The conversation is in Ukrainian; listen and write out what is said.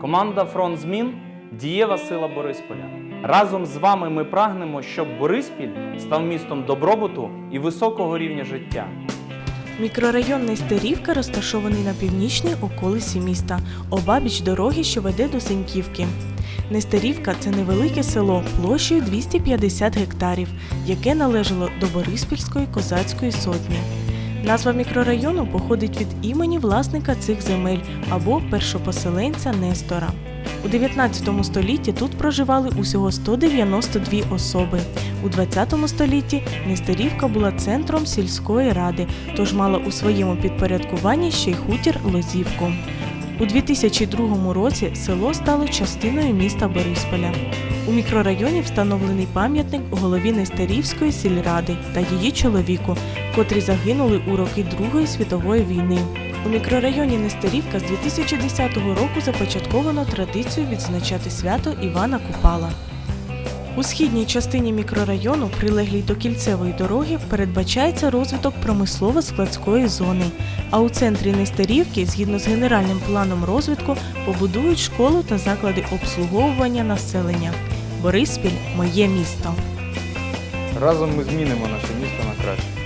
Команда Фронт Змін дієва сила Борисполя. Разом з вами ми прагнемо, щоб Бориспіль став містом добробуту і високого рівня життя. Мікрорайон Нестерівка розташований на північній околиці міста, обабіч дороги, що веде до Сеньківки. Нестерівка це невелике село площею 250 гектарів, яке належало до Бориспільської козацької сотні. Назва мікрорайону походить від імені власника цих земель або першопоселенця Нестора. У 19 столітті тут проживали усього 192 особи. У 20 столітті Нестерівка була центром сільської ради, тож мала у своєму підпорядкуванні ще й хутір Лозівку. У 2002 році село стало частиною міста Борисполя. У мікрорайоні встановлений пам'ятник голові Нестерівської сільради та її чоловіку, котрі загинули у роки Другої світової війни. У мікрорайоні Нестерівка з 2010 року започатковано традицію відзначати свято Івана Купала. У східній частині мікрорайону, прилеглій до кільцевої дороги, передбачається розвиток промислово-складської зони. А у центрі Нестерівки, згідно з генеральним планом розвитку, побудують школу та заклади обслуговування населення. Бориспіль моє місто. Разом ми змінимо наше місто на краще.